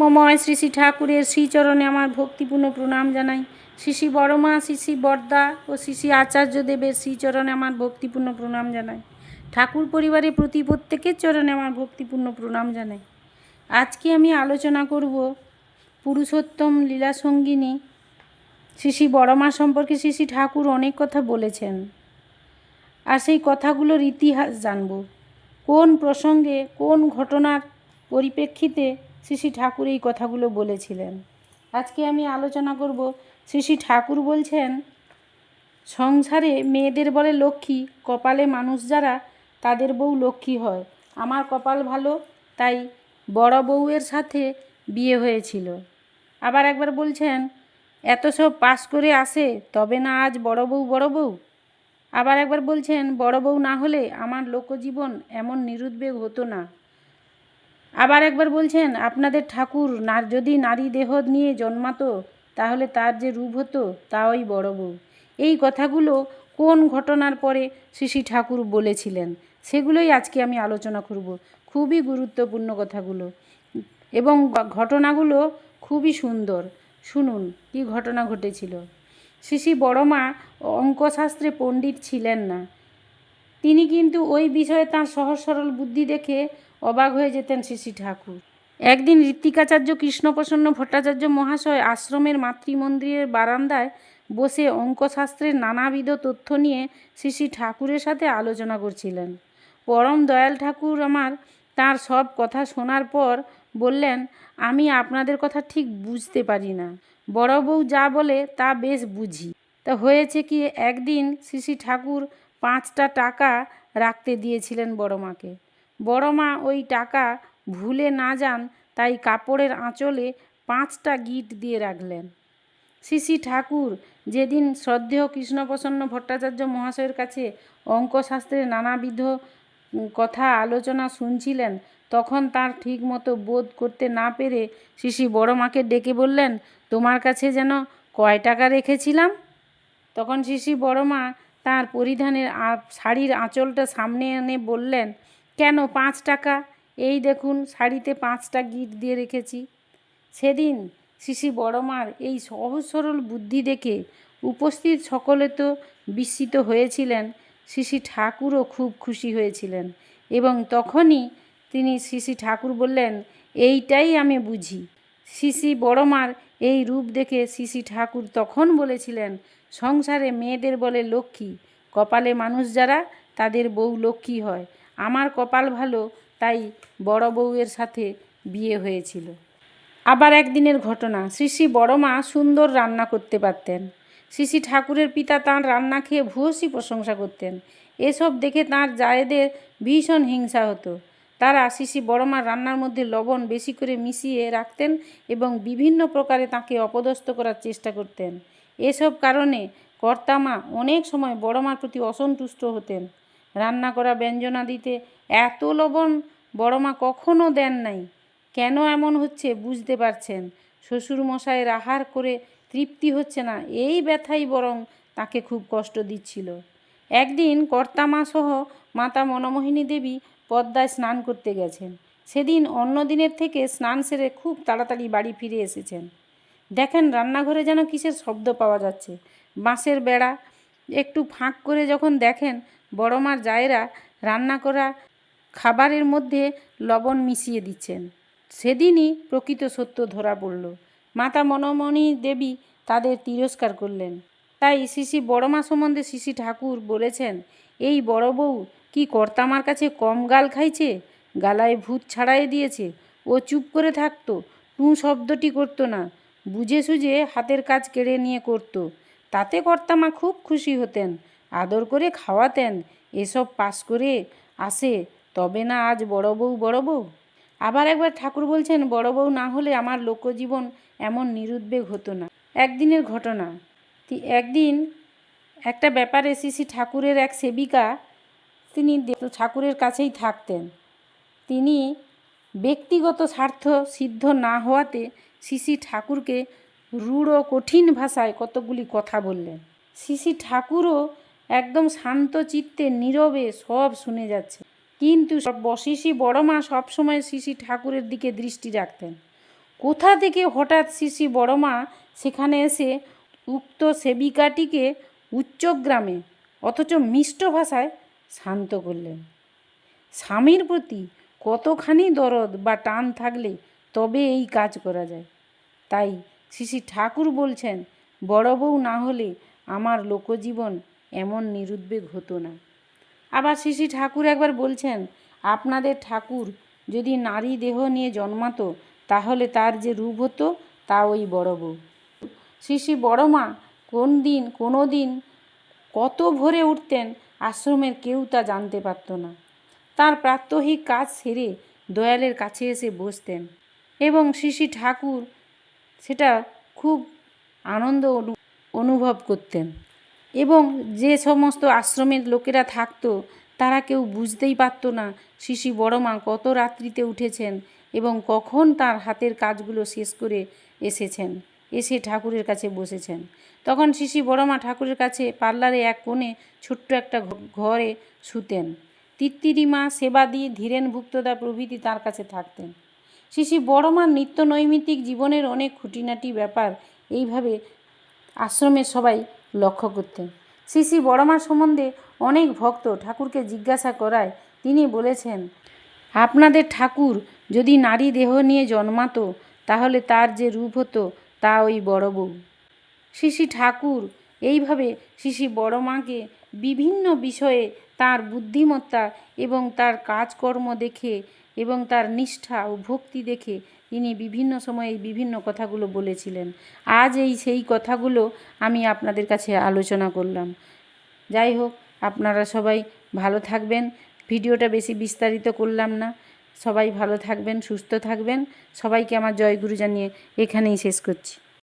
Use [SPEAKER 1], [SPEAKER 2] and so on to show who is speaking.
[SPEAKER 1] মময় শ্রী শ্রী ঠাকুরের শ্রীচরণে আমার ভক্তিপূর্ণ প্রণাম জানাই। শ্রী শ্রী বড়মা, শ্রী শ্রী বর্দা ও শ্রী শ্রী আচার্যদেবের শ্রীচরণে আমার ভক্তিপূর্ণ প্রণাম জানাই। ঠাকুর পরিবারের প্রতি প্রত্যেকের চরণে আমার ভক্তিপূর্ণ প্রণাম জানাই। আজকে আমি আলোচনা করব পুরুষোত্তম লীলা সঙ্গিনী। শ্রী শ্রী বড়মা সম্পর্কে শ্রী শ্রী ঠাকুর অনেক কথা বলেছেন। আর সেই কথাগুলোর ইতিহাস জানব। কোন প্রসঙ্গে কোন ঘটনার পরিপ্রেক্ষিতে শ্রী ঠাকুর এই কথাগুলো বলেছিলেন। আজকে আমি আলোচনা করব শ্রী ঠাকুর বলছেন, সংসারে মেয়েদের বলে লক্ষ্মী, কপালে মানুষ যারা, তাদের বউ লক্ষ্মী হয়। আমার কপাল ভালো, তাই বড় বউয়ের সাথে বিয়ে হয়েছিল। আবার একবার বলছেন, এত সব পাস করে আসে, তবে না আজ বড় বউ বড় বউ? আবার একবার বলছেন, বড় বউ না হলে আমার লোকজীবন এমন নিরুদ্বেগ হতো না। আবার একবার বলছেন, আপনাদের ঠাকুর না, যদি নারী দেহ নিয়ে জন্মাতো, তাহলে তার যে রূপ হতো তা ওই বড় বউ। এই কথাগুলো কোন ঘটনার পরে শ্রী ঠাকুর বলেছিলেন, সেগুলোই আজকে আমি আলোচনা করব। খুবই গুরুত্বপূর্ণ কথাগুলো। এবং ঘটনাগুলো খুবই সুন্দর। শুনুন, কি ঘটনা ঘটেছিল। শ্রী বড়মা অঙ্কশাস্ত্রে পণ্ডিত ছিলেন না। তিনি কিন্তু ওই বিষয়ে তাঁর সহজ সরল বুদ্ধি দেখে অবাক হয়ে যেতেন শ্রী ঠাকুর। একদিন ঋত্বিকাচার্য কৃষ্ণপ্রসন্ন ভট্টাচার্য মহাশয় আশ্রমের মাতৃমন্দিরের বারান্দায় বসে অঙ্কশাস্ত্রের নানাবিধ তথ্য নিয়ে শ্রী ঠাকুরের সাথে আলোচনা করছিলেন। পরম দয়াল ঠাকুর আমার তার সব কথা শোনার পর বললেন, আমি আপনাদের কথা ঠিক বুঝতে পারি না। বড় বউ যা বলে তা বেশ বুঝি। তা হয়েছে কি, একদিন শ্রী ঠাকুর পাঁচটা টাকা রাখতে দিয়েছিলেন বড় মাকে। বড় মা ওই টাকা ভুলে না যান, তাই কাপড়ের আঁচলে পাঁচটা গিট দিয়ে রাখলেন। শ্রী ঠাকুর যেদিন শ্রদ্ধেয় কৃষ্ণপ্রসন্ন ভট্টাচার্য মহাশয়ের কাছে অঙ্কশাস্ত্রের নানাবিধ কথা আলোচনা শুনছিলেন, তখন তার ঠিক মতো বোধ করতে না পেরে শ্রী বড় মাকে ডেকে বললেন, তোমার কাছে যেন কয় টাকা রেখেছিলাম? তখন শ্রী বড় মা তাঁর পরিধানের শাড়ির আঁচলটা সামনে এনে বললেন কেন পাঁচ টাকা? এই দেখুন, শাড়িতে পাঁচটা গিট দিয়ে রেখেছি। সেদিন শ্রী বড়মার এই সহজ সরল বুদ্ধি দেখে উপস্থিত সকলে তো বিস্মিত হয়েছিলেন। শ্রী ঠাকুরও খুব খুশি হয়েছিলেন এবং তখনই তিনি শ্রী ঠাকুর বললেন, এইটাই আমি বুঝি। শিশি বড়মার এই রূপ দেখে শিশি ঠাকুর তখন বলেছিলেন, সংসারে মেয়েদের বলে লক্ষ্মী, কপালে মানুষ যারা, তাদের বউ লক্ষ্মী হয়। আমার কপাল ভালো, তাই বড় বউয়ের সাথে বিয়ে হয়েছিল। আবার একদিনের ঘটনা শ্রী বড়মা সুন্দর রান্না করতে পারতেন। শ্রী ঠাকুরের পিতা তাঁর রান্না খেয়ে ভূয়সী প্রশংসা করতেন। এসব দেখে তাঁর জায়েদের ভীষণ হিংসা হতো। তারা শ্রী শ্রী বড়মার রান্নার মধ্যে লবণ বেশি করে মিশিয়ে রাখতেন এবং বিভিন্ন প্রকারে তাকে অপদস্থ করার চেষ্টা করতেন। এসব কারণে কর্তামা অনেক সময় বড়মার প্রতি অসন্তুষ্ট হতেন। রান্না করা ব্যঞ্জনা দিতে। এত লবণ বড়মা কখনো দেন নাই। কেন এমন হচ্ছে বুঝতে পারছেন? শ্বশুরমশাইয়ের আহার করে তৃপ্তি হচ্ছে না, এই ব্যথাই বরং তাকে খুব কষ্ট দিচ্ছিল। একদিন কর্তামা সহ মাতা মনমোহিনী দেবী পদ্মায় স্নান করতে গেছেন। সেদিন অন্য দিনের থেকে স্নান সেরে খুব তাড়াতাড়ি বাড়ি ফিরে এসেছেন। দেখেন রান্নাঘরে যেন কিসের শব্দ পাওয়া যাচ্ছে। বাঁশের বেড়া একটু ফাঁক করে যখন দেখেন বড়মার জায়েরা রান্না করা খাবারের মধ্যে লবণ মিশিয়ে দিচ্ছেন। সেদিনই প্রকৃত সত্য ধরা পড়ল। মাতা মনমণি দেবী তাদের তিরস্কার করলেন। তাই শিশি বড়মা সম্বন্ধে শিশি ঠাকুর বলেছেন, এই বড় বউ কি কর্তামার কাছে কম গাল খাইছে? গালায় ভূত ছাড়াই দিয়েছে। ও চুপ করে থাকতো টু শব্দটি করতো না। বুঝে সুঝে হাতের কাজ কেড়ে নিয়ে করত। তাতে কর্তামা খুব খুশি হতেন। আদর করে খাওয়াতেন। এসব পাস করে আসে, তবে না আজ বড় বউ বড় বউ? আবার একবার ঠাকুর বলছেন, বড় বউ না হলে আমার লোকজীবন এমন নিরুদ্বেগ হতো না। একদিনের ঘটনা। একদিন একটা ব্যাপারে শ্রী ঠাকুরের এক সেবিকা, তিনি ঠাকুরের কাছেই থাকতেন। তিনি ব্যক্তিগত স্বার্থ সিদ্ধ না হওয়াতে শ্রী ঠাকুরকে রূঢ় কঠিন ভাষায় কতগুলি কথা বললেন। শ্রী ঠাকুরও একদম শান্ত চিত্তে নীরবে সব শুনে যাচ্ছে। কিন্তু সব শিশি বড় মা সবসময় শিশি ঠাকুরের দিকে দৃষ্টি রাখতেন। কোথা থেকে হঠাৎ শিশি বড়মা সেখানে এসে উক্ত সেবিকাটিকে উচ্চগ্রামে অথচ মিষ্ট ভাষায় শান্ত করলেন। স্বামীর প্রতি কতখানি দরদ বা টান থাকলে তবে এই কাজ করা যায়। তাই শ্রী ঠাকুর বলছেন, বড় বউ না হলে আমার লোকজীবন এমন নিরুদ্বেগ হতো না। আবার শ্রী ঠাকুর একবার বলছেন, আপনাদের ঠাকুর যদি নারী দেহ নিয়ে জন্মাতো, তাহলে তার যে রূপ হতো, তা ওই বড় বউ। শ্রী শ্রী বড় মা, কোন দিন, কোনো দিন কত ভোরে উঠতেন, আশ্রমের কেউ তা জানতে পারত না। তার প্রাত্যহিক কাজ সেরে দয়ালের কাছে এসে বসতেন। এবং শ্রী ঠাকুর সেটা খুব আনন্দ অনু- অনুভব করতেন। এবং যে সমস্ত আশ্রমের লোকেরা থাকতো, তারা কেউ বুঝতেই পারতো না, শিশি বড়মা কত রাত্রিতে উঠেছেন এবং কখন তার হাতের কাজগুলো শেষ করে এসেছেন? এসে ঠাকুরের কাছে বসেছেন। তখন শিশি বড়মা ঠাকুরের কাছে পার্লারে এক কোণে ছোট্ট একটা ঘরে শুতেন। তিত্তিরিমা সেবাদি ধীরেন ভুক্তদা প্রভৃতি তার কাছে থাকতেন। শিশি বড়মার নিত্য নৈমিত্তিক জীবনের অনেক খুঁটিনাটি ব্যাপার এইভাবে আশ্রমের সবাই লক্ষ্য করতেন। শ্রী শ্রী বড়মার সম্বন্ধে অনেক ভক্ত ঠাকুরকে জিজ্ঞাসা করায় তিনি বলেছেন, আপনাদের ঠাকুর যদি নারী দেহ নিয়ে জন্মাতো, তাহলে তার যে রূপ হতো, তা ওই বড় বউ। শ্রী ঠাকুর এইভাবে শ্রী বড় মাকে বিভিন্ন বিষয়ে তার বুদ্ধিমত্তা এবং তার কাজকর্ম দেখে এবং তার নিষ্ঠা ও ভক্তি দেখে তিনি বিভিন্ন সময়ে বিভিন্ন কথাগুলো বলেছিলেন। আজ এই সেই কথাগুলো আমি আপনাদের কাছে আলোচনা করলাম। যাই হোক, আপনারা সবাই ভালো থাকবেন। ভিডিওটা বেশি বিস্তারিত করলাম না। সবাই ভালো থাকবেন, সুস্থ থাকবেন। সবাইকে আমার জয়গুরু জানিয়ে এখানেই শেষ করছি।